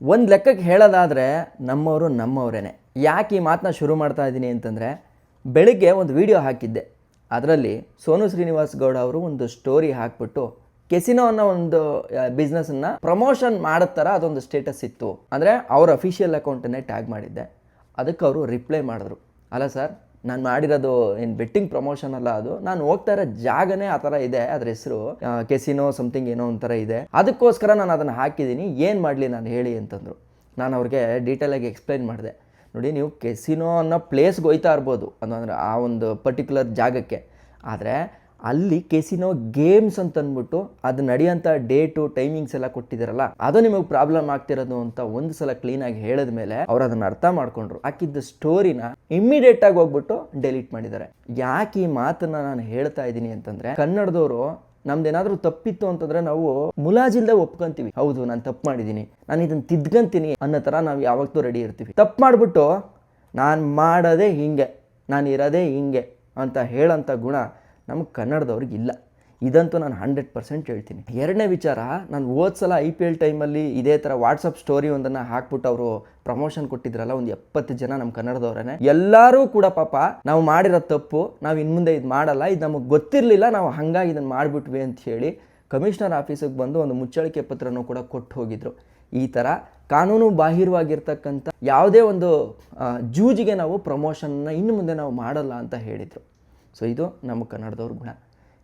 ಒಂದು ಲೆಕ್ಕಕ್ಕೆ ಹೇಳೋದಾದರೆ ನಮ್ಮವರು ನಮ್ಮವರೇನೆ. ಯಾಕೆ ಈ ಮಾತನ್ನ ಶುರು ಮಾಡ್ತಾ ಇದ್ದೀನಿ ಅಂತಂದರೆ, ಬೆಳಿಗ್ಗೆ ಒಂದು ವಿಡಿಯೋ ಹಾಕಿದ್ದೆ. ಅದರಲ್ಲಿ ಸೋನು ಶ್ರೀನಿವಾಸ್ ಗೌಡ ಅವರು ಒಂದು ಸ್ಟೋರಿ ಹಾಕ್ಬಿಟ್ಟು ಕೆಸಿನೋ ಅನ್ನೋ ಒಂದು ಬಿಸ್ನೆಸ್ಸನ್ನು ಪ್ರಮೋಷನ್ ಮಾಡೋ ಥರ ಅದೊಂದು ಸ್ಟೇಟಸ್ ಇತ್ತು. ಅಂದರೆ ಅವ್ರ ಅಫಿಷಿಯಲ್ ಅಕೌಂಟನ್ನೇ ಟ್ಯಾಗ್ ಮಾಡಿದ್ದೆ. ಅದಕ್ಕೆ ಅವರು ರಿಪ್ಲೈ ಮಾಡಿದ್ರು. ಅಲ್ಲ ಸರ್ ನಾನು ಮಾಡಿರೋದು ಏನು ಬೆಟ್ಟಿಂಗ್ ಪ್ರಮೋಷನ್ ಅಲ್ಲ ಅದು. ನಾನು ಹೋಗ್ತಾ ಇರೋ ಜಾಗನೇ ಆ ಥರ ಇದೆ ಅದ್ರ ಹೆಸರು ಕೆಸಿನೋ ಸಮಥಿಂಗ್ ಏನೋ ಒಂಥರ ಇದೆ. ಅದಕ್ಕೋಸ್ಕರ ನಾನು ಅದನ್ನು ಹಾಕಿದ್ದೀನಿ. ಏನು ಮಾಡಲಿ ನಾನು ಹೇಳಿ ಅಂತಂದರು. ನಾನು ಅವ್ರಿಗೆ ಡೀಟೇಲಾಗಿ ಎಕ್ಸ್ಪ್ಲೈನ್ ಮಾಡಿದೆ. ನೋಡಿ, ನೀವು ಕೆಸಿನೋ ಅನ್ನೋ ಪ್ಲೇಸ್ಗೆ ಹೋಯ್ತಾ ಇರ್ಬೋದು. ಅಂದರೆ ಆ ಒಂದು ಪರ್ಟಿಕ್ಯುಲರ್ ಜಾಗಕ್ಕೆ. ಆದರೆ ಅಲ್ಲಿ ಕೆಸಿನೋ ಗೇಮ್ಸ್ ಅಂತ ಅಂದ್ಬಿಟ್ಟು ಅದು ನಡೆಯೋಂಥ ಡೇಟು ಟೈಮಿಂಗ್ಸ್ ಎಲ್ಲ ಕೊಟ್ಟಿದ್ದಾರಲ್ಲ, ಅದು ನಿಮಗೆ ಪ್ರಾಬ್ಲಮ್ ಆಗ್ತಿರೋದು ಅಂತ ಒಂದು ಸಲ ಕ್ಲೀನಾಗಿ ಹೇಳಿದ ಮೇಲೆ ಅವ್ರು ಅದನ್ನು ಅರ್ಥ ಮಾಡ್ಕೊಂಡ್ರು. ಹಾಕಿದ್ದ ಸ್ಟೋರಿನ ಇಮ್ಮಿಡಿಯೇಟ್ ಆಗಿ ಹೋಗ್ಬಿಟ್ಟು ಡೆಲೀಟ್ ಮಾಡಿದ್ದಾರೆ. ಯಾಕೆ ಈ ಮಾತನ್ನ ನಾನು ಹೇಳ್ತಾ ಇದ್ದೀನಿ ಅಂತಂದ್ರೆ, ಕನ್ನಡದವರು ನಮ್ದೇನಾದ್ರೂ ತಪ್ಪಿತ್ತು ಅಂತಂದ್ರೆ ನಾವು ಮುಲಾಜಿಲ್ದೆ ಒಪ್ಕೊಂತೀವಿ. ಹೌದು, ನಾನು ತಪ್ಪು ಮಾಡಿದ್ದೀನಿ. ನಾನು ಇದನ್ನು ತಿದ್ಕಂತೀನಿ ಅನ್ನೋ ಥರ ನಾವು ಯಾವತ್ತೂ ರೆಡಿ ಇರ್ತೀವಿ. ತಪ್ಪು ಮಾಡಿಬಿಟ್ಟು ನಾನು ಮಾಡೋದೇ ಹಿಂಗೆ, ನಾನು ಇರೋದೇ ಹಿಂಗೆ ಅಂತ ಹೇಳೋಂಥ ಗುಣ ನಮಗೆ ಕನ್ನಡದವ್ರಿಗೆ ಇಲ್ಲ. ಇದಂತೂ ನಾನು ಹಂಡ್ರೆಡ್ ಪರ್ಸೆಂಟ್ ಹೇಳ್ತೀನಿ. ಎರಡನೇ ವಿಚಾರ, ನಾನು ಹೋದ ಸಲ ಐ ಪಿ ಎಲ್ ಟೈಮಲ್ಲಿ ಇದೇ ಥರ ವಾಟ್ಸಪ್ ಸ್ಟೋರಿ ಒಂದನ್ನು ಹಾಕ್ಬಿಟ್ಟು ಅವರು ಪ್ರಮೋಷನ್ ಕೊಟ್ಟಿದ್ರಲ್ಲ, ಒಂದು ಎಪ್ಪತ್ತು ಜನ ನಮ್ಮ ಕನ್ನಡದವ್ರೇ ಎಲ್ಲರೂ ಕೂಡ ಪಾಪ ನಾವು ಮಾಡಿರೋ ತಪ್ಪು, ನಾವು ಇನ್ನು ಮುಂದೆ ಇದು ಮಾಡಲ್ಲ, ಇದು ನಮಗೆ ಗೊತ್ತಿರಲಿಲ್ಲ, ನಾವು ಹಾಗಾಗಿ ಇದನ್ನು ಮಾಡಿಬಿಟ್ವಿ ಅಂತ ಹೇಳಿ ಕಮಿಷನರ್ ಆಫೀಸಿಗೆ ಬಂದು ಒಂದು ಮುಚ್ಚಳಿಕೆ ಪತ್ರನೂ ಕೂಡ ಕೊಟ್ಟು ಹೋಗಿದ್ರು. ಈ ಥರ ಕಾನೂನು ಬಾಹಿರವಾಗಿರ್ತಕ್ಕಂಥ ಯಾವುದೇ ಒಂದು ಜೂಜಿಗೆ ನಾವು ಪ್ರಮೋಷನ್ನ ಇನ್ನು ಮುಂದೆ ನಾವು ಮಾಡಲ್ಲ ಅಂತ ಹೇಳಿದರು. ಸೊ ಇದು ನಮ್ಮ ಕನ್ನಡದವ್ರ ಗುಣ.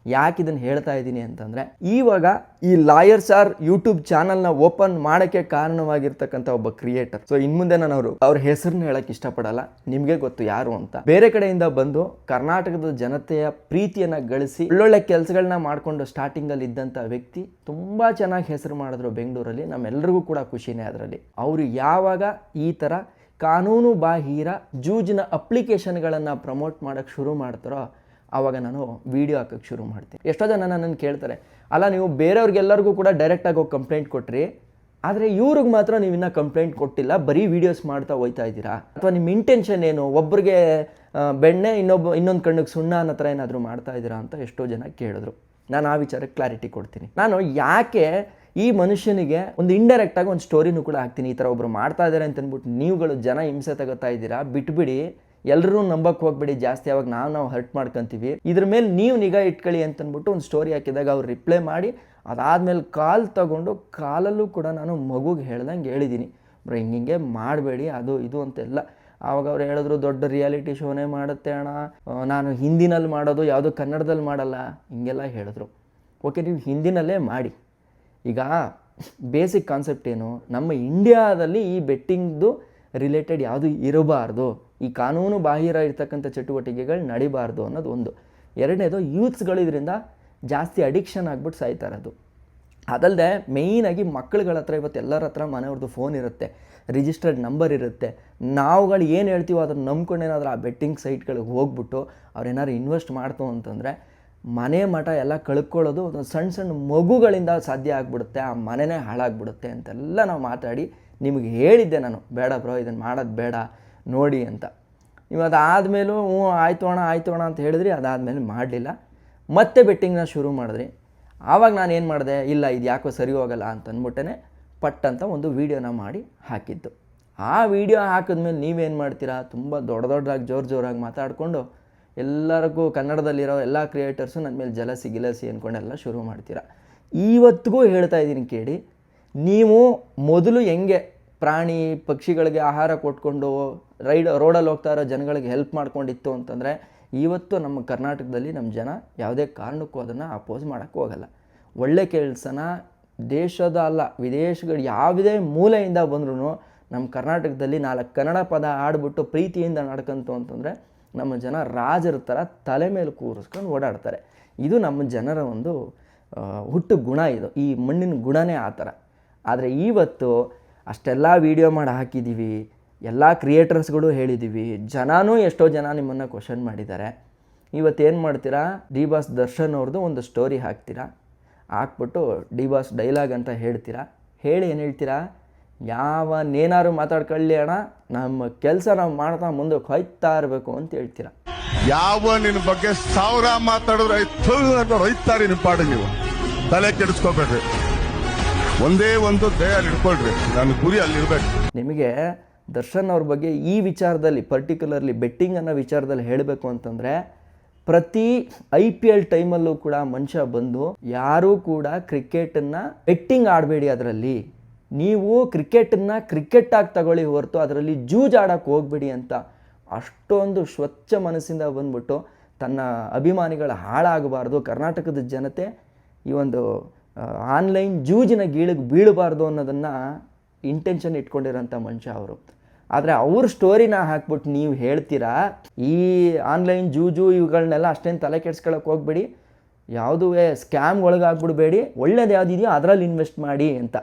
ಯಾಕೆ ಇದನ್ನು ಹೇಳ್ತಾ ಇದ್ದೀನಿ ಅಂತಂದರೆ ಈವಾಗ ಈ ಲಾಯರ್ಸ್ ಆರ್ ಯೂಟ್ಯೂಬ್ ಚಾನಲ್ನ ಓಪನ್ ಮಾಡೋಕ್ಕೆ ಕಾರಣವಾಗಿರ್ತಕ್ಕಂಥ ಒಬ್ಬ ಕ್ರಿಯೇಟರ್. ಸೊ ಇನ್ನು ಮುಂದೆ ನಾನು ಅವರು, ಅವ್ರ ಹೆಸರನ್ನ ಹೇಳಕ್ಕೆ ಇಷ್ಟಪಡಲ್ಲ, ನಿಮಗೆ ಗೊತ್ತು ಯಾರು ಅಂತ. ಬೇರೆ ಕಡೆಯಿಂದ ಬಂದು ಕರ್ನಾಟಕದ ಜನತೆಯ ಪ್ರೀತಿಯನ್ನು ಗಳಿಸಿ, ಒಳ್ಳೊಳ್ಳೆ ಕೆಲಸಗಳನ್ನ ಮಾಡಿಕೊಂಡು ಸ್ಟಾರ್ಟಿಂಗಲ್ಲಿ ಇದ್ದಂಥ ವ್ಯಕ್ತಿ ತುಂಬ ಚೆನ್ನಾಗಿ ಹೆಸರು ಮಾಡಿದ್ರು ಬೆಂಗಳೂರಲ್ಲಿ ನಮ್ಮೆಲ್ಲರಿಗೂ ಕೂಡ ಖುಷಿನೇ ಅದರಲ್ಲಿ. ಅವರು ಯಾವಾಗ ಈ ಥರ ಕಾನೂನು ಬಾಹಿರ ಜೂಜಿನ ಅಪ್ಲಿಕೇಶನ್ಗಳನ್ನು ಪ್ರಮೋಟ್ ಮಾಡೋಕ್ಕೆ ಶುರು ಮಾಡ್ತಾರೋ ಆವಾಗ ನಾನು ವೀಡಿಯೋ ಹಾಕೋಕ್ಕೆ ಶುರು ಮಾಡ್ತೀನಿ. ಎಷ್ಟೋ ಜನ ನನ್ನನ್ನು ಕೇಳ್ತಾರೆ, ಅಲ್ಲ, ನೀವು ಬೇರೆಯವ್ರಿಗೆಲ್ಲರಿಗೂ ಕೂಡ ಡೈರೆಕ್ಟಾಗಿ ಹೋಗಿ ಕಂಪ್ಲೇಂಟ್ ಕೊಟ್ರಿ, ಆದರೆ ಇವ್ರಿಗೆ ಮಾತ್ರ ನೀವು ಇನ್ನೂ ಕಂಪ್ಲೇಂಟ್ ಕೊಟ್ಟಿಲ್ಲ, ಬರೀ ವೀಡಿಯೋಸ್ ಮಾಡ್ತಾ ಹೋಯ್ತಾ ಇದ್ದೀರಾ? ಅಥವಾ ನಿಮ್ಮ ಇಂಟೆನ್ಷನ್ ಏನು? ಒಬ್ಬರಿಗೆ ಬೆಣ್ಣೆ ಇನ್ನೊಬ್ಬ, ಇನ್ನೊಂದು ಕಣ್ಣಿಗೆ ಸುಣ್ಣ ಅನ್ನೋ ಏನಾದರೂ ಮಾಡ್ತಾ ಇದ್ದೀರಾ? ಅಂತ ಎಷ್ಟೋ ಜನ ಕೇಳಿದ್ರು. ನಾನು ಆ ವಿಚಾರಕ್ಕೆ ಕ್ಲಾರಿಟಿ ಕೊಡ್ತೀನಿ. ನಾನು ಯಾಕೆ ಈ ಮನುಷ್ಯನಿಗೆ ಒಂದು ಇಂಡೈರೆಕ್ಟ್ ಆಗಿ ಒಂದು ಸ್ಟೋರಿನೂ ಕೂಡ ಹಾಕ್ತೀನಿ. ಈ ಥರ ಒಬ್ರು ಮಾಡ್ತಾ ಇದ್ದಾರೆ ಅಂತ ನೀವುಗಳು ಜನ ಹಿಂಸೆ ತಗೋತಾ ಇದ್ದೀರಾ? ಬಿಟ್ಬಿಡಿ. ಎಲ್ಲರೂ ನಂಬಕ್ಕೆ ಹೋಗ್ಬೇಡಿ. ಜಾಸ್ತಿ ಯಾವಾಗ ನಾವು ನಾವು ಹರ್ಟ್ ಮಾಡ್ಕೊಂತೀವಿ. ಇದ್ರ ಮೇಲೆ ನೀವು ನಿಗಾ ಇಟ್ಕೊಳ್ಳಿ ಅಂತ ಅಂದ್ಬಿಟ್ಟು ಒಂದು ಸ್ಟೋರಿ ಹಾಕಿದಾಗ ಅವ್ರು ರಿಪ್ಲೈ ಮಾಡಿ, ಅದಾದಮೇಲೆ ಕಾಲ್ ತಗೊಂಡು ಕಾಲಲ್ಲೂ ಕೂಡ ನಾನು ಮಗುಗೆ ಹೇಳ್ದಂಗೆ ಹೇಳಿದ್ದೀನಿ ಬ್ರೋ ಹಿಂಗೆ ಹಿಂಗೆ ಮಾಡಬೇಡಿ. ಅದು, ಇದು ಅಂತೆಲ್ಲ. ಆವಾಗ ಅವ್ರು ಹೇಳಿದ್ರು, ದೊಡ್ಡ ರಿಯಾಲಿಟಿ ಶೋನೇ ಮಾಡುತ್ತೆ ಅಣ್ಣ. ನಾನು ಹಿಂದಿನಲ್ಲಿ ಮಾಡೋದು ಯಾವುದು ಕನ್ನಡದಲ್ಲಿ ಮಾಡಲ್ಲ. ಹಿಂಗೆಲ್ಲ ಹೇಳಿದ್ರು. ಓಕೆ, ನೀವು ಹಿಂದಿನಲ್ಲೇ ಮಾಡಿ. ಈಗ ಬೇಸಿಕ್ ಕಾನ್ಸೆಪ್ಟ್ ಏನು, ನಮ್ಮ ಇಂಡಿಯಾದಲ್ಲಿ ಈ ಬೆಟ್ಟಿಂಗ್ದು ರಿಲೇಟೆಡ್ ಯಾವುದು ಇರಬಾರ್ದು, ಈ ಕಾನೂನು ಬಾಹಿರ ಇರ್ತಕ್ಕಂಥ ಚಟುವಟಿಕೆಗಳು ನಡಿಬಾರ್ದು ಅನ್ನೋದು ಒಂದು. ಎರಡನೇದು ಯೂತ್ಸ್ಗಳು ಇದರಿಂದ ಜಾಸ್ತಿ ಅಡಿಕ್ಷನ್ ಆಗ್ಬಿಟ್ಟು ಸಾಯ್ತಾ ಇರೋದು. ಅದಲ್ಲದೆ ಮೇಯ್ನಾಗಿ ಮಕ್ಕಳುಗಳ ಹತ್ರ ಇವತ್ತು ಎಲ್ಲರ ಹತ್ರ ಮನೆಯವ್ರದ್ದು ಫೋನ್ ಇರುತ್ತೆ ರಿಜಿಸ್ಟರ್ಡ್ ನಂಬರ್ ಇರುತ್ತೆ. ನಾವುಗಳು ಏನು ಹೇಳ್ತೀವೋ ಅದನ್ನು ನಂಬ್ಕೊಂಡೇನಾದ್ರೂ ಆ ಬೆಟ್ಟಿಂಗ್ ಸೈಟ್ಗಳಿಗೆ ಹೋಗ್ಬಿಟ್ಟು ಅವ್ರೇನಾದ್ರು ಇನ್ವೆಸ್ಟ್ ಮಾಡ್ತು ಅಂತಂದರೆ ಮನೆ ಮಠ ಎಲ್ಲ ಕಳ್ಕೊಳ್ಳೋದು ಒಂದು ಸಣ್ಣ ಸಣ್ಣ ಮಗುಗಳಿಂದ ಸಾಧ್ಯ ಆಗಿಬಿಡುತ್ತೆ, ಆ ಮನೆನೇ ಹಾಳಾಗ್ಬಿಡುತ್ತೆ ಅಂತೆಲ್ಲ ನಾವು ಮಾತಾಡಿ ನಿಮಗೆ ಹೇಳಿದ್ದೆ ನಾನು, ಬೇಡ ಬ್ರೋ ಇದನ್ನು ಮಾಡೋದು ಬೇಡ, ನೋಡಿ ಅಂತ. ನೀವು ಅದಾದಮೇಲೂ, ಹ್ಞೂ, ಆಯ್ತು ಅಣ್ಣ ಆಯ್ತು ಅಣ್ಣ ಅಂತ ಹೇಳಿದ್ರಿ, ಅದಾದಮೇಲೆ ಮಾಡಲಿಲ್ಲ. ಮತ್ತೆ ಬೆಟ್ಟಿಂಗ್ನ ಶುರು ಮಾಡಿದ್ರಿ. ಆವಾಗ ನಾನು ಏನು ಮಾಡಿದೆ, ಇಲ್ಲ, ಇದು ಯಾಕೋ ಸರಿ ಹೋಗಲ್ಲ ಅಂತ ಅಂದ್ಬಿಟ್ಟೆ ಪಟ್ ಅಂತ ಒಂದು ವೀಡಿಯೋನ ಮಾಡಿ ಹಾಕಿದ್ದು. ಆ ವಿಡಿಯೋ ಹಾಕಿದ್ಮೇಲೆ ನೀವೇನು ಮಾಡ್ತೀರಾ, ತುಂಬ ದೊಡ್ಡ ದೊಡ್ಡದಾಗಿ ಜೋರು ಜೋರಾಗಿ ಮಾತಾಡಿಕೊಂಡು ಎಲ್ಲರಿಗೂ ಕನ್ನಡದಲ್ಲಿರೋ ಎಲ್ಲ ಕ್ರಿಯೇಟರ್ಸು ನನ್ನ ಮೇಲೆ ಜಲಸಿ ಗಿಲಸಿ ಅಂದ್ಕೊಂಡೆಲ್ಲ ಶುರು ಮಾಡ್ತೀರಾ. ಇವತ್ತಿಗೂ ಹೇಳ್ತಾ ಇದ್ದೀನಿ ಕೇಳಿ, ನೀವು ಮೊದಲು ಹೆಂಗೆ ಪ್ರಾಣಿ ಪಕ್ಷಿಗಳಿಗೆ ಆಹಾರ ಕೊಟ್ಕೊಂಡು ರೈಡ್, ರೋಡಲ್ಲಿ ಹೋಗ್ತಾ ಇರೋ ಜನಗಳಿಗೆ ಹೆಲ್ಪ್ ಮಾಡ್ಕೊಂಡಿತ್ತು ಅಂತಂದರೆ ಇವತ್ತು ನಮ್ಮ ಕರ್ನಾಟಕದಲ್ಲಿ ನಮ್ಮ ಜನ ಯಾವುದೇ ಕಾರಣಕ್ಕೂ ಅದನ್ನು ಅಪೋಸ್ ಮಾಡೋಕ್ಕೂ ಹೋಗಲ್ಲ. ಒಳ್ಳೆ ಕೆಲಸನ ದೇಶದ ಅಲ್ಲ, ವಿದೇಶಗಳು ಯಾವುದೇ ಮೂಲೆಯಿಂದ ಬಂದ್ರೂ ನಮ್ಮ ಕರ್ನಾಟಕದಲ್ಲಿ ನಾಲ್ಕು ಕನ್ನಡ ಪದ ಆಡ್ಬಿಟ್ಟು ಪ್ರೀತಿಯಿಂದ ನಡ್ಕಂತು ಅಂತಂದರೆ ನಮ್ಮ ಜನ ರಾಜರ ಥರ ತಲೆ ಮೇಲೆ ಕೂರಿಸ್ಕೊಂಡು ಓಡಾಡ್ತಾರೆ. ಇದು ನಮ್ಮ ಜನರ ಒಂದು ಹುಟ್ಟು ಗುಣ ಇದು. ಈ ಮಣ್ಣಿನ ಗುಣನೇ ಆ ಥರ. ಆದರೆ ಇವತ್ತು ಅಷ್ಟೆಲ್ಲ ವೀಡಿಯೋ ಮಾಡಿ ಹಾಕಿದ್ದೀವಿ ಎಲ್ಲ ಕ್ರಿಯೇಟರ್ಸ್ಗಳು ಹೇಳಿದ್ದೀವಿ ಜನನೂ ಎಷ್ಟೋ ಜನ ನಿಮ್ಮನ್ನು ಕ್ವಶನ್ ಮಾಡಿದ್ದಾರೆ. ಇವತ್ತೇನು ಮಾಡ್ತೀರಾ? ಡಿ ಬಾಸ್ ದರ್ಶನ್ ಅವ್ರದ್ದು ಒಂದು ಸ್ಟೋರಿ ಹಾಕ್ತೀರಾ? ಹಾಕ್ಬಿಟ್ಟು ಡಿ ಬಾಸ್ ಡೈಲಾಗ್ ಅಂತ ಹೇಳ್ತೀರಾ? ಹೇಳಿ ಏನು ಹೇಳ್ತೀರಾ? ಯಾವ ನೇನಾರು ಮಾತಾಡ್ಕೊಳ್ಳಿ ಅಣ್ಣ. ನಮ್ಮ ಕೆಲಸ ನಾವು ಮಾಡ್ತಾ ಮುಂದಕ್ಕೆ ಹೋಯ್ತಾ ಇರಬೇಕು ಅಂತ ಹೇಳ್ತೀರಾ? ಯಾವ ನಿನ್ ಬಗ್ಗೆ ಸಾವಿರ ಮಾತಾಡಿದ್ರೆ ರೈತಾರಿ ಪಾಡಿಗೆ ನೀವು. ತಲೆ ಕೆಡಿಸ್ಕೋಬೇಡ್ರಿ. ಒಂದೇ ಒಂದು ದಯ ಇಟ್ಕೊಳ್ರಿ. ನನ್ನ ಗುರಿ ಅಲ್ಲಿರ್ಬೇಕು. ನಿಮಗೆ ದರ್ಶನ್ ಅವ್ರ ಬಗ್ಗೆ ಈ ವಿಚಾರದಲ್ಲಿ ಪರ್ಟಿಕ್ಯುಲರ್ಲಿ ಬೆಟ್ಟಿಂಗ್ ಅನ್ನೋ ವಿಚಾರದಲ್ಲಿ ಹೇಳಬೇಕು ಅಂತಂದರೆ ಪ್ರತಿ ಐ ಪಿ ಎಲ್ ಟೈಮಲ್ಲೂ ಕೂಡ ಮನುಷ್ಯ ಬಂದು ಯಾರೂ ಕೂಡ ಕ್ರಿಕೆಟನ್ನು ಬೆಟ್ಟಿಂಗ್ ಆಡಬೇಡಿ ಅದರಲ್ಲಿ. ನೀವು ಕ್ರಿಕೆಟನ್ನು ಕ್ರಿಕೆಟಾಗಿ ತಗೊಳ್ಳಿ ಹೊರತು ಅದರಲ್ಲಿ ಜೂಜಾಡಕ್ಕೆ ಹೋಗ್ಬೇಡಿ ಅಂತ ಅಷ್ಟೊಂದು ಸ್ವಚ್ಛ ಮನಸ್ಸಿಂದ ಬಂದ್ಬಿಟ್ಟು ತನ್ನ ಅಭಿಮಾನಿಗಳ ಹಾಳಾಗಬಾರ್ದು. ಕರ್ನಾಟಕದ ಜನತೆ ಈ ಒಂದು ಆನ್ಲೈನ್ ಜೂಜಿನ ಗೀಳಿಗೆ ಬೀಳಬಾರ್ದು ಅನ್ನೋದನ್ನು ಇಂಟೆನ್ಷನ್ ಇಟ್ಕೊಂಡಿರೋಂಥ ಮನುಷ್ಯ ಅವರು. ಆದರೆ ಅವ್ರ ಸ್ಟೋರಿನ ಹಾಕ್ಬಿಟ್ಟು ನೀವು ಹೇಳ್ತೀರಾ, ಈ ಆನ್ಲೈನ್ ಜೂಜು ಇವುಗಳನ್ನೆಲ್ಲ ಅಷ್ಟೇನು ತಲೆ ಕೆಡ್ಸ್ಕೊಳಕ್ಕೆ ಹೋಗ್ಬೇಡಿ. ಯಾವುದೂ ಸ್ಕ್ಯಾಮ್ ಒಳಗಾಗ್ಬಿಡ್ಬೇಡಿ. ಒಳ್ಳೇದು ಯಾವುದಿದೆಯೋ ಅದರಲ್ಲಿ ಇನ್ವೆಸ್ಟ್ ಮಾಡಿ ಅಂತ.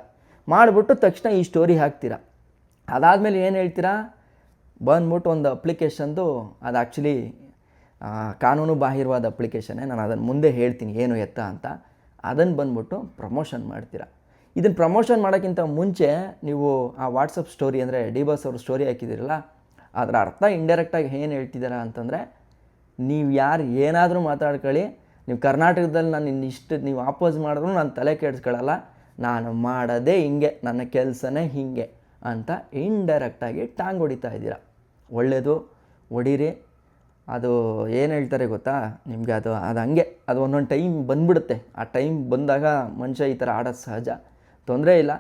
ಮಾಡಿಬಿಟ್ಟು ತಕ್ಷಣ ಈ ಸ್ಟೋರಿ ಹಾಕ್ತೀರಾ? ಅದಾದಮೇಲೆ ಏನು ಹೇಳ್ತೀರಾ? ಬಂದ್ಬಿಟ್ಟು ಒಂದು ಅಪ್ಲಿಕೇಶನ್ದು ಅದು ಆ್ಯಕ್ಚುಲಿ ಕಾನೂನು ಬಾಹಿರವಾದ ಅಪ್ಲಿಕೇಶನ್ನೇ ನಾನು ಅದನ್ನು ಮುಂದೆ ಹೇಳ್ತೀನಿ, ಏನು ಎತ್ತ ಅಂತ. ಅದನ್ನು ಬಂದ್ಬಿಟ್ಟು ಪ್ರಮೋಷನ್ ಮಾಡ್ತೀರಾ? ಇದನ್ನು ಪ್ರಮೋಷನ್ ಮಾಡೋಕ್ಕಿಂತ ಮುಂಚೆ ನೀವು ಆ ವಾಟ್ಸಪ್ ಸ್ಟೋರಿ ಅಂದರೆ ಡಿ ಬಾಸ್ ಅವ್ರ ಸ್ಟೋರಿ ಹಾಕಿದ್ದೀರಲ್ಲ, ಅದರ ಅರ್ಥ ಇಂಡೈರೆಕ್ಟಾಗಿ ಏನು ಹೇಳ್ತಿದ್ದೀರಾ ಅಂತಂದರೆ, ನೀವು ಯಾರು ಏನಾದರೂ ಮಾತಾಡ್ಕೊಳ್ಳಿ, ನೀವು ಕರ್ನಾಟಕದಲ್ಲಿ ನಾನು ಇನ್ನಿಷ್ಟು ನೀವು ಆಪೋಸ್ ಮಾಡಿದ್ರು ನಾನು ತಲೆ ಕೆಡಿಸ್ಕೊಳ್ಳಲ್ಲ. ನಾನು ಮಾಡೋದೇ ಹಿಂಗೆ, ನನ್ನ ಕೆಲಸನೇ ಹೀಗೆ ಅಂತ ಇಂಡೈರೆಕ್ಟಾಗಿ ಟಾಂಗ್ ಹೊಡಿತಾ ಇದ್ದೀರ. ಒಳ್ಳೆಯದು ಹೊಡೀರಿ. ಅದು ಏನು ಹೇಳ್ತಾರೆ ಗೊತ್ತಾ? ನಿಮಗೆ ಅದು ಅದು ಹಂಗೆ, ಅದು ಒಂದೊಂದು ಟೈಮ್ ಬಂದ್ಬಿಡುತ್ತೆ. ಆ ಟೈಮ್ ಬಂದಾಗ ಮನುಷ್ಯ ಈ ಥರ ಆಡೋದು ಸಹಜ. ತೊಂದರೆ ಇಲ್ಲ.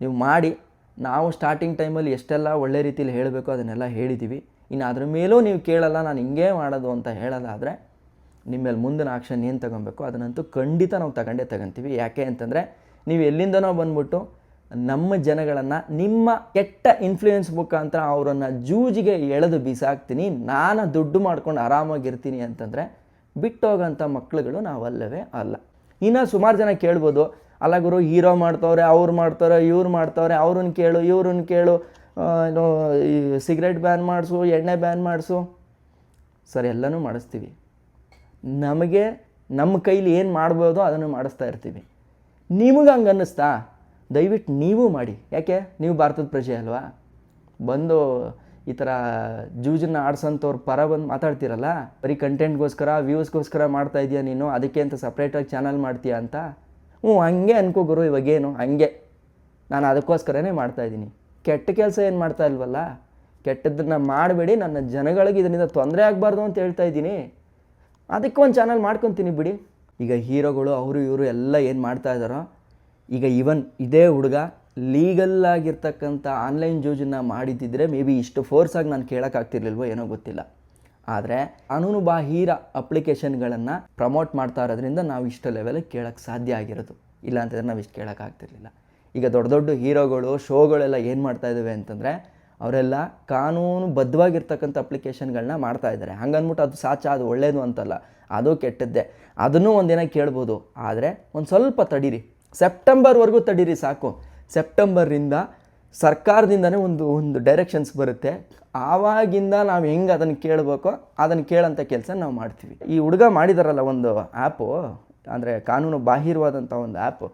ನೀವು ಮಾಡಿ. ನಾವು ಸ್ಟಾರ್ಟಿಂಗ್ ಟೈಮಲ್ಲಿ ಎಷ್ಟೆಲ್ಲ ಒಳ್ಳೆ ರೀತಿಯಲ್ಲಿ ಹೇಳಬೇಕು ಅದನ್ನೆಲ್ಲ ಹೇಳಿದ್ದೀವಿ ಇನ್ನು ಅದ್ರ ಮೇಲೂ ನೀವು ಕೇಳಲ್ಲ, ನಾನು ಹಿಂಗೇ ಮಾಡೋದು ಅಂತ ಹೇಳೋದಾದರೆ ನಿಮ್ಮ ಮೇಲೆ ಮುಂದಿನ ಆಕ್ಷನ್ ಏನು ತಗೊಬೇಕು ಅದನ್ನಂತೂ ಖಂಡಿತ ನಾವು ತಗೊಂಡೇ ತಗೊಂತೀವಿ. ಯಾಕೆ ಅಂತಂದರೆ ನೀವು ಎಲ್ಲಿಂದನೋ ಬಂದ್ಬಿಟ್ಟು ನಮ್ಮ ಜನಗಳನ್ನು, ನಿಮ್ಮ ಕೆಟ್ಟ ಇನ್ಫ್ಲೂಯೆನ್ಸ್ ಮುಖಾಂತರ ಅವರನ್ನು ಜೂಜಿಗೆ ಎಳೆದು ಬಿಸಾಕ್ತೀನಿ, ನಾನು ದುಡ್ಡು ಮಾಡ್ಕೊಂಡು ಆರಾಮಾಗಿರ್ತೀನಿ ಅಂತಂದರೆ ಬಿಟ್ಟೋಗೋಂಥ ಮಕ್ಳುಗಳು ನಾವಲ್ಲವೇ ಅಲ್ಲ. ಇನ್ನು ಸುಮಾರು ಜನ ಕೇಳ್ಬೋದು, ಅಲ್ಲ ಗುರು ಹೀರೋ ಮಾಡ್ತವ್ರೆ, ಅವ್ರು ಮಾಡ್ತವ್ರೆ, ಇವ್ರು ಮಾಡ್ತವ್ರೆ, ಅವ್ರನ್ನ ಕೇಳು, ಇವ್ರನ್ನ ಕೇಳು ಸಿಗರೇಟ್ ಬ್ಯಾನ್ ಮಾಡಿಸು, ಎಣ್ಣೆ ಬ್ಯಾನ್ ಮಾಡಿಸು. ಸರ್, ಎಲ್ಲನೂ ಮಾಡಿಸ್ತೀವಿ. ನಮಗೆ ನಮ್ಮ ಕೈಲಿ ಏನು ಮಾಡ್ಬೋದು ಅದನ್ನು ಮಾಡಿಸ್ತಾ ಇರ್ತೀವಿ. ನಿಮಗೆ ಹಂಗೆ ಅನ್ನಿಸ್ತಾ? ದಯವಿಟ್ಟು ನೀವು ಮಾಡಿ. ಯಾಕೆ? ನೀವು ಭಾರತದ ಪ್ರಜೆ ಅಲ್ವಾ? ಬಂದು ಈ ಥರ ಜೂಜನ್ನ ಆಡ್ಸೋಂಥವ್ರ ಪರ ಬಂದು ಮಾತಾಡ್ತೀರಲ್ಲ? ಬರೀ ಕಂಟೆಂಟ್ಗೋಸ್ಕರ ವ್ಯೂಸ್ಗೋಸ್ಕರ ಮಾಡ್ತಾ ಇದೆಯಾ ನೀನು? ಅದಕ್ಕೆ ಅಂತ ಸಪ್ರೇಟಾಗಿ ಚಾನಲ್ ಮಾಡ್ತೀಯಾ ಅಂತ? ಹ್ಞೂ, ಹಂಗೆ ಅನ್ಕೋ ಗುರು, ಇವಾಗೇನು? ಹಂಗೆ. ನಾನು ಅದಕ್ಕೋಸ್ಕರನೇ ಮಾಡ್ತಾಯಿದ್ದೀನಿ ಕೆಟ್ಟ ಕೆಲಸ ಏನು ಮಾಡ್ತಾ ಇಲ್ವಲ್ಲ? ಕೆಟ್ಟದ್ದನ್ನು ಮಾಡಬೇಡಿ. ನನ್ನ ಜನಗಳಿಗೆ ಇದರಿಂದ ತೊಂದರೆ ಆಗಬಾರ್ದು ಅಂತ ಹೇಳ್ತಾ ಇದ್ದೀನಿ ಅದಕ್ಕೆ ಒಂದು ಚಾನಲ್ ಮಾಡ್ಕೊತೀನಿ ಬಿಡಿ. ಈಗ ಹೀರೋಗಳು, ಅವರು ಇವರು ಎಲ್ಲ ಏನು ಮಾಡ್ತಾ ಇದ್ದಾರೋ, ಈಗ ಇವನ್ ಇದೇ ಹುಡುಗ ಲೀಗಲ್ ಆಗಿರ್ತಕ್ಕಂಥ ಆನ್ಲೈನ್ ಜೂಜನ್ನು ಮಾಡಿದ್ದಿದ್ರೆ ಮೇ ಬಿ ಇಷ್ಟು ಫೋರ್ಸಾಗಿ ನಾನು ಕೇಳೋಕ್ಕಾಗ್ತಿರ್ಲಿಲ್ವೋ ಏನೋ ಗೊತ್ತಿಲ್ಲ. ಆದರೆ ಕಾನೂನು ಬಾಹಿರ ಅಪ್ಲಿಕೇಶನ್ಗಳನ್ನು ಪ್ರಮೋಟ್ ಮಾಡ್ತಾ ಇರೋದ್ರಿಂದ ನಾವು ಇಷ್ಟು ಲೆವೆಲಿಗೆ ಕೇಳೋಕ್ಕೆ ಸಾಧ್ಯ ಆಗಿರೋದು. ಇಲ್ಲ ಅಂತಂದ್ರೆ ನಾವು ಇಷ್ಟು ಕೇಳೋಕ್ಕಾಗ್ತಿರ್ಲಿಲ್ಲ ಈಗ ದೊಡ್ಡ ದೊಡ್ಡ ಹೀರೋಗಳು, ಶೋಗಳೆಲ್ಲ ಏನು ಮಾಡ್ತಾ ಇದ್ದಾವೆ ಅಂತಂದರೆ ಅವರೆಲ್ಲ ಕಾನೂನು ಬದ್ಧವಾಗಿರ್ತಕ್ಕಂಥ ಅಪ್ಲಿಕೇಶನ್ಗಳನ್ನ ಮಾಡ್ತಾ ಇದ್ದಾರೆ ಹಂಗನ್ಬಿಟ್ಟು ಅದು ಸಾಚ, ಅದು ಒಳ್ಳೆಯದು ಅಂತಲ್ಲ. ಅದು ಕೆಟ್ಟದ್ದೇ. ಅದನ್ನೂ ಒಂದಿನ ಕೇಳ್ಬೋದು. ಆದರೆ ಒಂದು ಸ್ವಲ್ಪ ತಡೀರಿ. ಸೆಪ್ಟೆಂಬರ್ವರೆಗೂ ತಡೀರಿ ಸಾಕು. ಸೆಪ್ಟೆಂಬರಿಂದ ಸರ್ಕಾರದಿಂದನೇ ಒಂದು ಒಂದು ಡೈರೆಕ್ಷನ್ಸ್ ಬರುತ್ತೆ. ಆವಾಗಿಂದ ನಾವು ಹೆಂಗೆ ಅದನ್ನು ಕೇಳಬೇಕೋ ಅದನ್ನು ಕೇಳೋಂಥ ಕೆಲಸ ನಾವು ಮಾಡ್ತೀವಿ. ಈ ಹುಡುಗ ಮಾಡಿದಾರಲ್ಲ ಒಂದು ಆ್ಯಪು ಅಂದರೆ ಕಾನೂನು ಬಾಹಿರವಾದಂಥ ಒಂದು ಆ್ಯಪು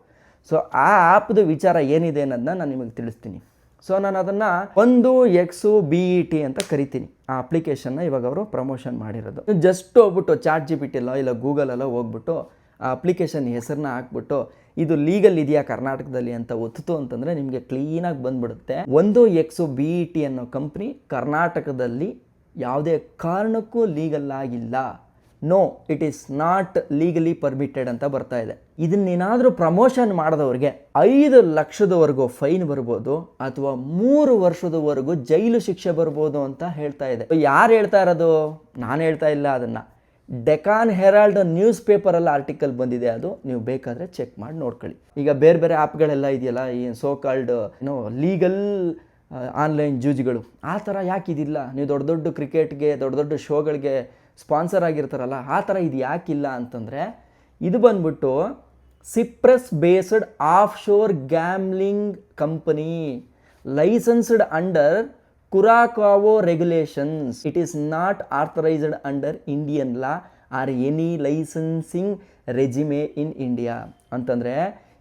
ಸೊ ಆ ಆ್ಯಪ್ದು ವಿಚಾರ ಏನಿದೆ ಅನ್ನೋದನ್ನ ನಾನು ನಿಮಗೆ ತಿಳಿಸ್ತೀನಿ. ಸೊ ನಾನು ಅದನ್ನು ಒಂದು ಎಕ್ಸು ಬಿ ಇ ಟಿ ಅಂತ ಕರಿತೀನಿ. ಆ ಅಪ್ಲಿಕೇಶನ್ನ ಇವಾಗ ಅವರು ಪ್ರಮೋಷನ್ ಮಾಡಿರೋದು. ಜಸ್ಟ್ ಹೋಗ್ಬಿಟ್ಟು ಚಾಟ್ ಜಿ ಪಿ ಟಿಲ್ಲ ಇಲ್ಲ ಗೂಗಲೆಲ್ಲ ಹೋಗ್ಬಿಟ್ಟು ಆ ಅಪ್ಲಿಕೇಶನ್ ಹೆಸರನ್ನ ಹಾಕ್ಬಿಟ್ಟು ಇದು ಲೀಗಲ್ ಇದೆಯಾ ಕರ್ನಾಟಕದಲ್ಲಿ ಅಂತ ಒತ್ತಿತು ಅಂತಂದರೆ ನಿಮಗೆ ಕ್ಲೀನಾಗಿ ಬಂದ್ಬಿಡುತ್ತೆ. ಒಂದು ಎಕ್ಸು ಬಿ ಇ ಟಿ ಅನ್ನೋ ಕಂಪ್ನಿ ಕರ್ನಾಟಕದಲ್ಲಿ ಯಾವುದೇ ಕಾರಣಕ್ಕೂ ಲೀಗಲ್ ಆಗಿಲ್ಲ. No it is not legally permitted ಅಂತ ಬರ್ತಾ ಇದೆ. ಇದನ್ನೇನಾದರೂ ಪ್ರಮೋಷನ್ ಮಾಡಿದವ್ರಿಗೆ ಐದು ಲಕ್ಷದವರೆಗೂ ಫೈನ್ ಬರ್ಬೋದು ಅಥವಾ ಮೂರು ವರ್ಷದವರೆಗೂ ಜೈಲು ಶಿಕ್ಷೆ ಬರ್ಬೋದು ಅಂತ ಹೇಳ್ತಾ ಇದೆ. ಯಾರು ಹೇಳ್ತಾ ಇರೋದು? ನಾನು ಹೇಳ್ತಾ ಇಲ್ಲ ಅದನ್ನು. ಡೆಕಾನ್ ಹೆರಾಲ್ಡ್ ನ್ಯೂಸ್ ಪೇಪರಲ್ಲಿ ಆರ್ಟಿಕಲ್ ಬಂದಿದೆ ಅದು. ನೀವು ಬೇಕಾದರೆ ಚೆಕ್ ಮಾಡಿ ನೋಡ್ಕೊಳ್ಳಿ. ಈಗ ಬೇರೆ ಬೇರೆ ಆ್ಯಪ್ಗಳೆಲ್ಲ ಇದೆಯಲ್ಲ, ಈ ಸೋ ಕಾಲ್ಡ್ ಏನೋ ಲೀಗಲ್ ಆನ್ಲೈನ್ ಜೂಜ್ಗಳು ಆ ಥರ ಯಾಕಿದಿಲ್ಲ ನೀವು ದೊಡ್ಡ ದೊಡ್ಡ ಕ್ರಿಕೆಟ್ಗೆ ದೊಡ್ಡ ದೊಡ್ಡ ಶೋಗಳಿಗೆ ಸ್ಪಾನ್ಸರ್ ಆಗಿರ್ತಾರಲ್ಲ, ಆ ಥರ ಇದು ಯಾಕಿಲ್ಲ ಅಂತಂದರೆ, ಇದು ಬಂದ್ಬಿಟ್ಟು Cyprus based offshore gambling company licensed under Curacao regulations it is not authorised under Indian law or any licensing regime in India ಅಂತಂದರೆ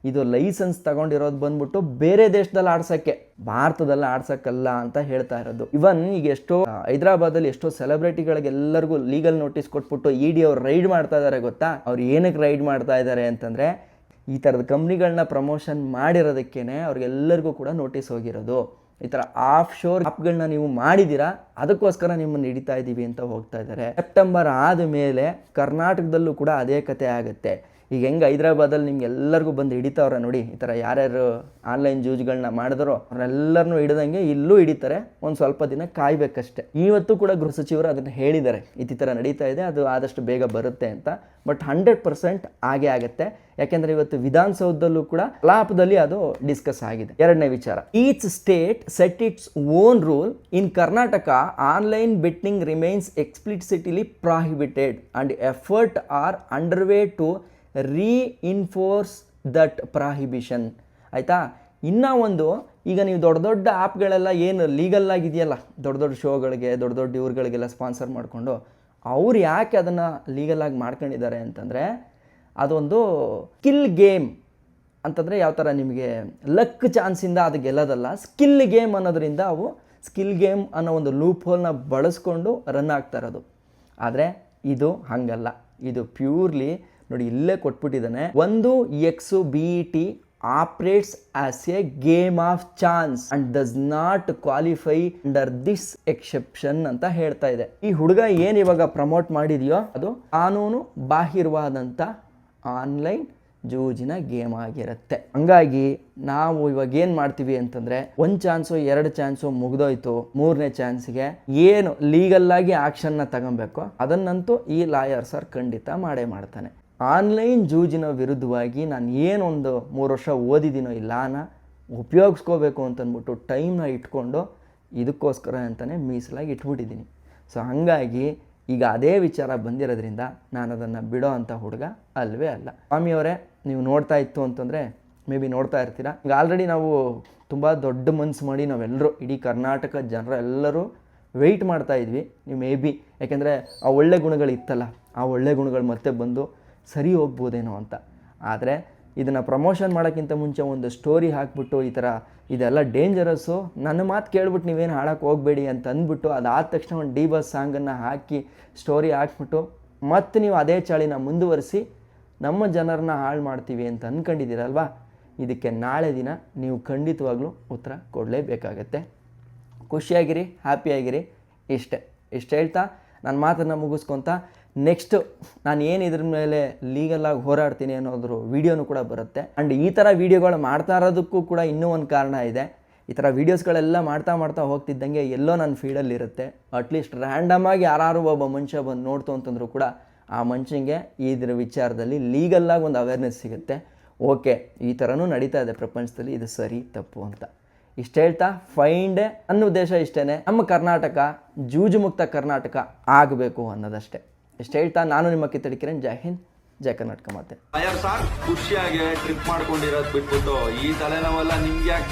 ಇದು ಲೈಸೆನ್ಸ್ ತಗೊಂಡಿರೋದು ಬಂದ್ಬಿಟ್ಟು ಬೇರೆ ದೇಶದಲ್ಲಿ ಆಡ್ಸೋಕ್ಕೆ, ಭಾರತದಲ್ಲಿ ಆಡ್ಸೋಕ್ಕಲ್ಲ ಅಂತ ಹೇಳ್ತಾ ಇರೋದು. ಇವನ್ ಈಗ ಎಷ್ಟೋ ಹೈದರಾಬಾದಲ್ಲಿ ಎಷ್ಟೋ ಸೆಲೆಬ್ರಿಟಿಗಳಿಗೆ ಎಲ್ಲರಿಗೂ ಲೀಗಲ್ ನೋಟಿಸ್ ಕೊಟ್ಬಿಟ್ಟು ಇ ಡಿ ಅವ್ರು ರೈಡ್ ಮಾಡ್ತಾ ಇದ್ದಾರೆ ಗೊತ್ತಾ? ಅವ್ರು ಏನಕ್ಕೆ ರೈಡ್ ಮಾಡ್ತಾ ಇದ್ದಾರೆ ಅಂತಂದರೆ, ಈ ಥರದ ಕಂಪ್ನಿಗಳನ್ನ ಪ್ರಮೋಷನ್ ಮಾಡಿರೋದಕ್ಕೇನೆ ಅವ್ರಿಗೆಲ್ಲರಿಗೂ ಕೂಡ ನೋಟಿಸ್ ಹೋಗಿರೋದು. ಈ ಥರ ಆಫ್ ಶೋರ್ ಆ್ಯಪ್ಗಳನ್ನ ನೀವು ಮಾಡಿದ್ದೀರಾ ಅದಕ್ಕೋಸ್ಕರ ನಿಮ್ಮನ್ನು ಹಿಡಿತಾ ಇದ್ದೀವಿ ಅಂತ ಹೋಗ್ತಾ ಇದ್ದಾರೆ ಸೆಪ್ಟೆಂಬರ್ ಆದ ಮೇಲೆ ಕರ್ನಾಟಕದಲ್ಲೂ ಕೂಡ ಅದೇ ಕತೆ ಆಗುತ್ತೆ. ಈಗ ಹೆಂಗೆ ಹೈದ್ರಾಬಾದಲ್ಲಿ ನಿಮ್ಗೆ ಎಲ್ಲರಿಗೂ ಬಂದು ಹಿಡಿತಾವ್ರೆ ನೋಡಿ, ಈ ಥರ ಯಾರ್ಯಾರು ಆನ್ಲೈನ್ ಜ್ಯೂಜ್ಗಳನ್ನ ಮಾಡಿದ್ರೋ ಅವ್ರೆಲ್ಲರನ್ನೂ ಹಿಡಿದಂಗೆ ಇಲ್ಲೂ ಹಿಡಿತಾರೆ. ಒಂದು ಸ್ವಲ್ಪ ದಿನ ಕಾಯಬೇಕಷ್ಟೆ. ಇವತ್ತು ಕೂಡ ಗೃಹ ಸಚಿವರು ಅದನ್ನು ಹೇಳಿದ್ದಾರೆ. ಈ ಥರ ನಡೀತಾ ಇದೆ, ಅದು ಆದಷ್ಟು ಬೇಗ ಬರುತ್ತೆ ಅಂತ. ಬಟ್ ಹಂಡ್ರೆಡ್ ಪರ್ಸೆಂಟ್ ಆಗೇ ಆಗುತ್ತೆ. ಯಾಕೆಂದರೆ ಇವತ್ತು ವಿಧಾನಸೌಧದಲ್ಲೂ ಕೂಡ ಕಲಾಪದಲ್ಲಿ ಅದು ಡಿಸ್ಕಸ್ ಆಗಿದೆ. ಎರಡನೇ ವಿಚಾರ. Each state set its own rule in Karnataka online betting remains explicitly prohibited and effort are under way to reinforce that prohibition ಆಯಿತಾ? ಇನ್ನೂ ಒಂದು, ಈಗ ನೀವು ದೊಡ್ಡ ದೊಡ್ಡ ಆ್ಯಪ್ಗಳೆಲ್ಲ ಏನು ಲೀಗಲ್ ಆಗಿದೆಯಲ್ಲ, ದೊಡ್ಡ ದೊಡ್ಡ ಶೋಗಳಿಗೆ, ದೊಡ್ಡ ದೊಡ್ಡ ಇವ್ರುಗಳಿಗೆಲ್ಲ ಸ್ಪಾನ್ಸರ್ ಮಾಡಿಕೊಂಡು, ಅವ್ರು ಯಾಕೆ ಅದನ್ನು ಲೀಗಲಾಗಿ ಮಾಡ್ಕೊಂಡಿದ್ದಾರೆ ಅಂತಂದರೆ, ಅದೊಂದು ಸ್ಕಿಲ್ ಗೇಮ್ ಅಂತಂದರೆ ಯಾವ ಥರ ನಿಮಗೆ ಲಕ್ ಚಾನ್ಸಿಂದ ಅದು ಗೆಲ್ಲೋದಲ್ಲ ಸ್ಕಿಲ್ ಗೇಮ್ ಅನ್ನೋದರಿಂದ ಅವು ಸ್ಕಿಲ್ ಗೇಮ್ ಅನ್ನೋ ಒಂದು ಲೂಪ್ ಹೋಲ್ನ ಬಳಸ್ಕೊಂಡು ರನ್ ಆಗ್ತಾ ಇರೋದು. ಆದರೆ ಇದು ಹಂಗಲ್ಲ. ಇದು ಪ್ಯೂರ್ಲಿ ನೋಡಿ ಇಲ್ಲೇ ಕೊಟ್ಬಿಟ್ಟಿದ್ದಾನೆ. ಒಂದು X B T operates as a game of chance and does not qualify under this exception ಅಂತ ಹೇಳ್ತಾ ಇದೆ. ಈ ಹುಡುಗ ಏನು ಇವಾಗ ಪ್ರಮೋಟ್ ಮಾಡಿದೆಯೋ ಅದು ಕಾನೂನು ಬಾಹಿರವಾದಂಥ ಆನ್ಲೈನ್ ಜೂಜಿನ ಗೇಮ್ ಆಗಿರುತ್ತೆ. ಹಂಗಾಗಿ ನಾವು ಇವಾಗ ಏನು ಮಾಡ್ತೀವಿ ಅಂತಂದರೆ ಒಂದು ಚಾನ್ಸು ಎರಡು ಚಾನ್ಸು ಮುಗ್ದೋಯ್ತು. ಮೂರನೇ ಚಾನ್ಸ್ಗೆ ಏನು ಲೀಗಲ್ಲಾಗಿ ಆ್ಯಕ್ಷನ್ನ ತಗೊಬೇಕು ಅದನ್ನಂತೂ ಈ ಲಾಯರ್ ಸರ್ ಖಂಡಿತ ಮಾಡೇ ಮಾಡ್ತಾನೆ. ಆನ್ಲೈನ್ ಜೂಜಿನ ವಿರುದ್ಧವಾಗಿ ನಾನು ಏನೊಂದು ಮೂರು ವರ್ಷ ಓದಿದ್ದೀನೋ ಲಾನ ಉಪಯೋಗಿಸ್ಕೋಬೇಕು ಅಂತಂದ್ಬಿಟ್ಟು ಟೈಮ್ನ ಇಟ್ಕೊಂಡು ಇದಕ್ಕೋಸ್ಕರ ಅಂತಲೇ ಮೀಸಲಾಗಿ ಇಟ್ಬಿಟ್ಟಿದ್ದೀನಿ. ಸೊ, ಹಾಗಾಗಿ ಈಗ ಅದೇ ವಿಚಾರ ಬಂದಿರೋದ್ರಿಂದ ನಾನು ಅದನ್ನು ಬಿಡೋ ಅಂಥ ಹುಡುಗ ಅಲ್ಲವೇ ಅಲ್ಲ. ಸ್ವಾಮಿಯವರೇ, ನೀವು ನೋಡ್ತಾ ಇತ್ತು ಅಂತಂದರೆ ಮೇ ಬಿ ನೋಡ್ತಾ ಇರ್ತೀರ. ಈಗ ಆಲ್ರೆಡಿ ನಾವು ತುಂಬ ದೊಡ್ಡ ಮನ್ಸು ಮಾಡಿ ನಾವೆಲ್ಲರೂ ಇಡೀ ಕರ್ನಾಟಕ ಜನರೆಲ್ಲರೂ ವೆಯ್ಟ್ ಮಾಡ್ತಾ ಇದ್ವಿ. ನೀವು ಮೇ ಬಿ, ಯಾಕೆಂದರೆ ಆ ಒಳ್ಳೆ ಗುಣಗಳು ಇತ್ತಲ್ಲ ಆ ಒಳ್ಳೆ ಗುಣಗಳು ಮತ್ತೆ ಬಂದು ಸರಿ ಹೋಗ್ಬೋದೇನೋ ಅಂತ. ಆದರೆ ಇದನ್ನು ಪ್ರಮೋಷನ್ ಮಾಡೋಕ್ಕಿಂತ ಮುಂಚೆ ಒಂದು ಸ್ಟೋರಿ ಹಾಕ್ಬಿಟ್ಟು ಈ ಥರ ಇದೆಲ್ಲ ಡೇಂಜರಸ್ಸು ನನ್ನ ಮಾತು ಕೇಳ್ಬಿಟ್ಟು ನೀವೇನು ಹಾಡೋಕ್ಕೆ ಹೋಗಬೇಡಿ ಅಂತ ಅಂದ್ಬಿಟ್ಟು ಅದಾದ ತಕ್ಷಣ ಒಂದು ಡಿ ಬಸ್ ಸಾಂಗನ್ನು ಹಾಕಿ ಸ್ಟೋರಿ ಹಾಕ್ಬಿಟ್ಟು ಮತ್ತೆ ನೀವು ಅದೇ ಚಾಳಿನ ಮುಂದುವರಿಸಿ ನಮ್ಮ ಜನರನ್ನ ಹಾಳು ಮಾಡ್ತೀವಿ ಅಂತ ಅಂದ್ಕೊಂಡಿದ್ದೀರಲ್ವಾ ಇದಕ್ಕೆ ನಾಳೆ ದಿನ ನೀವು ಖಂಡಿತವಾಗ್ಲೂ ಉತ್ತರ ಕೊಡಲೇಬೇಕಾಗತ್ತೆ. ಖುಷಿಯಾಗಿರಿ ಹ್ಯಾಪಿಯಾಗಿರಿ ಇಷ್ಟೇ. ಇಷ್ಟು ಹೇಳ್ತಾ ನನ್ನ ಮಾತನ್ನು ಮುಗಿಸ್ಕೊತ ನೆಕ್ಸ್ಟು ನಾನು ಏನು ಇದ್ರ ಮೇಲೆ ಲೀಗಲಾಗಿ ಹೋರಾಡ್ತೀನಿ ಅನ್ನೋದ್ರ ವೀಡಿಯೋನು ಕೂಡ ಬರುತ್ತೆ. ಆ್ಯಂಡ್ ಈ ಥರ ವೀಡಿಯೋಗಳು ಮಾಡ್ತಾ ಇರೋದಕ್ಕೂ ಕೂಡ ಇನ್ನೂ ಒಂದು ಕಾರಣ ಇದೆ. ಈ ಥರ ವೀಡಿಯೋಸ್ಗಳೆಲ್ಲ ಮಾಡ್ತಾ ಮಾಡ್ತಾ ಹೋಗ್ತಿದ್ದಂಗೆ ಎಲ್ಲೋ ನನ್ನ ಫೀಡಲ್ಲಿ ಇರುತ್ತೆ. ಅಟ್ಲೀಸ್ಟ್ ರ್ಯಾಂಡಮಾಗಿ ಯಾರು ಒಬ್ಬ ಮನುಷ್ಯ ಬಂದು ನೋಡ್ತು ಅಂತಂದ್ರೂ ಕೂಡ ಆ ಮನುಷ್ಯಂಗೆ ಇದ್ರ ವಿಚಾರದಲ್ಲಿ ಲೀಗಲ್ಲಾಗಿ ಒಂದು ಅವೇರ್ನೆಸ್ ಸಿಗುತ್ತೆ. ಓಕೆ ಈ ಥರನೂ ನಡೀತಾ ಇದೆ ಪ್ರಪಂಚದಲ್ಲಿ. ಇದು ಸರಿ, ತಪ್ಪು ಅಂತ. ಇಷ್ಟು ಹೇಳ್ತಾ ಫೈಂಡ್ ಅನ್ನೋ ಉದ್ದೇಶ ಇಷ್ಟೇ ನಮ್ಮ ಕರ್ನಾಟಕ ಜೂಜು ಮುಕ್ತ ಕರ್ನಾಟಕ ಆಗಬೇಕು ಅನ್ನೋದಷ್ಟೇ. ಇಷ್ಟು ಹೇಳ್ತಾ ನಾನು ನಿಮ್ಮ ಕಿತ್ತಡಿಕಿರಣ್ ಜೈ ಹಿಂದ್, ಜೈ ಕರ್ನಾಟಕ ಮಾತೆ. ಖುಷಿಯಾಗಿ ಟ್ರಿಪ್ ಮಾಡ್ಕೊಂಡಿರೋದು ಬಿಟ್ಬಿಟ್ಟು ಈ ತಲೆನೋವೆಲ್ಲ ನಿಮ್ಗೆ ಯಾಕೆ